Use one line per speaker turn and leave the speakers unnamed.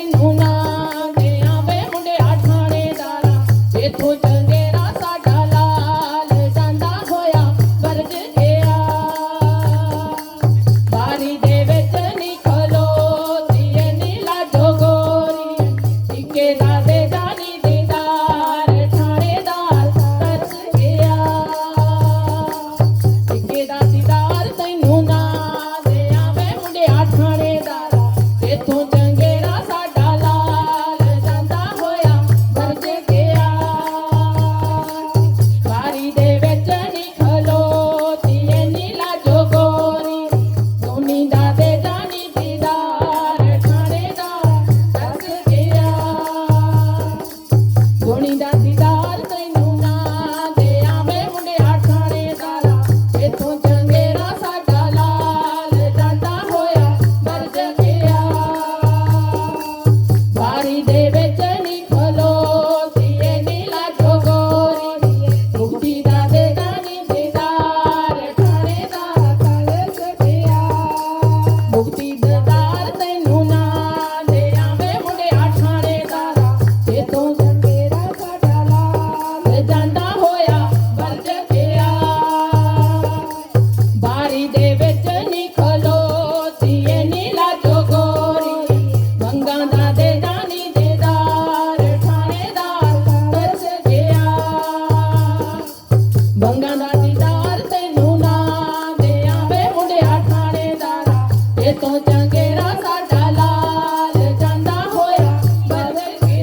ਮੈਨੂੰ ਨਾ ਦੇ ਆਵੇ ਮੁੰਡਿਆ ਥਾਣੇਦਾਰਾ ਇਥੋਂ ਚੰਗੇਰਾ ਸਾਡਾ ਲਾਲ ਜਾਂਦਾ ਹੋਇਆ ਵਰਗ ਗਿਆ ਬਾਰੀ ਦੇ ਵਿੱਚ ਨਿਕਲੋ ਤੀਏ ਨੀਲਾ ਢੋਗੋਰੀ ਇੱਕੇ ਨਾ ਦੇ ਜਾਣੀ ਦੀਦਾਰ ਥਾਣੇਦਾਰ ਤਰਸ ਗਿਆ ਇੱਕੇ ਦਾ ਦੀਦਾਰ ਤੈਨੂੰ ਨਾ ਦੇ ਆਵੇ ਮੁੰਡਿਆ ਥਾਣੇਦਾਰਾ তোমার